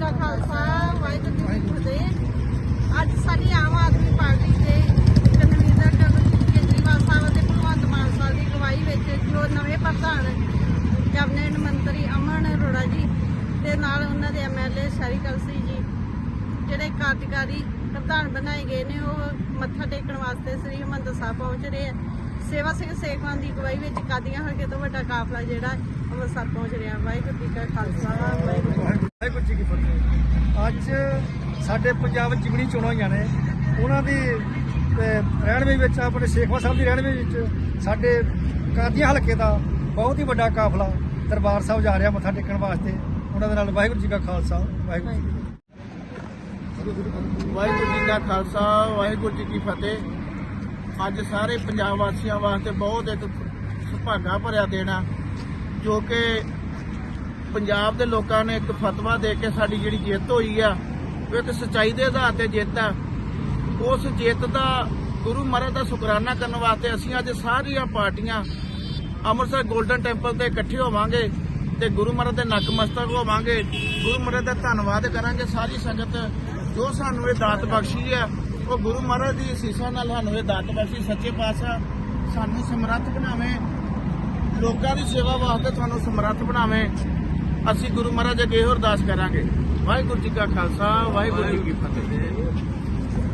ਕਾ ਖਾਲਸਾ, ਵਾਹਿਗੁਰੂ ਜੀ ਕੀ ਫਤਿਹ। ਅੱਜ ਸਾਡੀ ਆਮ ਆਦਮੀ ਪਾਰਟੀ ਦੇ ਕਨਵੀਨਰ ਕੇਜਰੀਵਾਲ ਸਾਹਿਬ ਅਤੇ ਭਗਵੰਤ ਮਾਨ ਸਾਹਿਬ ਦੀ ਅਗਵਾਈ ਵਿੱਚ ਜੋ ਨਵੇਂ ਪ੍ਰਧਾਨ ਕੈਬਨਿਟ ਮੰਤਰੀ ਅਮਨ ਅਰੋੜਾ ਜੀ ਤੇ ਨਾਲ ਉਹਨਾਂ ਦੇ ਐਮਐਲਏ ਸ਼ਰੀ ਕਲਸੀ ਜੀ, ਜਿਹੜੇ ਕਾਰਜਕਾਰੀ ਪ੍ਰਧਾਨ ਬਣਾਏ ਗਏ ਨੇ, ਉਹ ਮੱਥਾ ਟੇਕਣ ਵਾਸਤੇ ਸ੍ਰੀ ਹਰਿਮੰਦਰ ਸਾਹਿਬ ਪਹੁੰਚ ਰਹੇ ਆ। ਸੇਵਾ ਸਿੰਘ ਸੇਖਵਾਨ ਦੀ ਅਗਵਾਈ ਵਿੱਚ ਕਾਦੀਆਂ ਹਲਕੇ ਤੋਂ ਵੱਡਾ ਕਾਫਲਾ ਜਿਹੜਾ ਅੰਮ੍ਰਿਤਸਰ ਪਹੁੰਚ ਰਿਹਾ। ਵਾਹਿਗੁਰੂ ਜੀ ਕਾ ਖਾਲਸਾ, ਵਾਹਿਗੁਰੂ ਜੀ ਵਾਹਿਗੁਰੂ ਜੀ ਕੀ ਫਤਿਹ ਅੱਜ ਸਾਡੇ ਪੰਜਾਬ ਵਿੱਚ ਜਿਮਣੀ ਚੋਣਾਂ ਹੋਈਆਂ ਨੇ। ਉਹਨਾਂ ਦੀ ਅਹ, ਰਹਿਣਵੇ ਵਿੱਚ ਆਪਣੇ ਸੇਖਵਾ ਸਾਹਿਬ ਦੀ ਰਹਿਣਵੇ ਵਿੱਚ ਸਾਡੇ ਕਾਦੀਆਂ ਹਲਕੇ ਦਾ ਬਹੁਤ ਹੀ ਵੱਡਾ ਕਾਫਲਾ ਦਰਬਾਰ ਸਾਹਿਬ ਜਾ ਰਿਹਾ ਮੱਥਾ ਟੇਕਣ ਵਾਸਤੇ। ਉਹਨਾਂ ਦੇ ਨਾਲ ਵਾਹਿਗੁਰੂ ਜੀ ਕਾ ਖਾਲਸਾ ਵਾਹਿਗੁਰੂ ਜੀ ਵਾਹਿਗੁਰੂ ਜੀ ਕਾ ਖਾਲਸਾ ਵਾਹਿਗੁਰੂ ਜੀ ਕੀ ਫਤਿਹ। ਅੱਜ ਸਾਰੇ ਪੰਜਾਬ ਵਾਸੀਆਂ ਵਾਸਤੇ ਬਹੁਤ ਇੱਕ ਸੁਭਾਗਾ ਭਰਿਆ ਦੇਣਾ ਜੋ ਕਿ ਪੰਜਾਬ ਦੇ ਲੋਕਾਂ ਨੇ ਇੱਕ ਫਤਵਾ ਦੇ ਕੇ ਸਾਡੀ ਜਿਹੜੀ ਜਿੱਤ ਹੋਈ ਆ, ਉਹ ਇੱਕ ਸਚਾਈ ਦੇ ਆਧਾਰ ਤੇ ਜਿੱਤ ਆ। ਉਸ ਜਿੱਤ ਦਾ ਗੁਰੂ ਮਹਾਰਾਜ ਦਾ ਸ਼ੁਕਰਾਨਾ ਕਰਨ ਵਾਸਤੇ ਅਸੀਂ ਅੱਜ ਸਾਰੀਆਂ ਪਾਰਟੀਆਂ ਅੰਮ੍ਰਿਤਸਰ 골ਡਨ ਟੈਂਪਲ ਤੇ ਇਕੱਠੇ ਹੋਵਾਂਗੇ ਤੇ ਗੁਰੂ ਮਹਾਰਾਜ ਦੇ ਨਕਮਸਤਕ ਹੋਵਾਂਗੇ। ਗੁਰੂ ਮਹਾਰਾਜ ਦਾ ਧੰਨਵਾਦ ਕਰਾਂਗੇ। ਸਾਰੀ ਸੰਗਤ ਜੋ ਸਾਨੂੰ ਇਹ ਦਾਤ ਬਖਸ਼ੀ ਹੈ ਉਹ ਗੁਰੂ ਮਹਾਰਾਜ ਦੀ ਅਸੀਸਾਂ ਨਾਲ ਸਾਨੂੰ ਇਹ ਦਾਤ ਬਖਸ਼ੀ। ਸੱਚੇ ਪਾਤਸ਼ਾਹ, ਸਾਨੂੰ ਸਮਰੱਥ ਬਣਾਵੇ। ਲੋਕਾਂ ਦੀ ਸੇਵਾ ਵਾਸਤੇ ਤੁਹਾਨੂੰ ਸਮਰੱਥ ਬਣਾਵੇ। ਅਸੀਂ ਗੁਰੂ ਮਹਾਰਾਜ ਅੱਗੇ ਇਹੋ ਅਰਦਾਸ ਕਰਾਂਗੇ। ਵਾਹਿਗੁਰੂ ਜੀ ਕਾ ਖਾਲਸਾ, ਵਾਹਿਗੁਰੂ ਜੀ ਕੀ ਫਤਿਹ।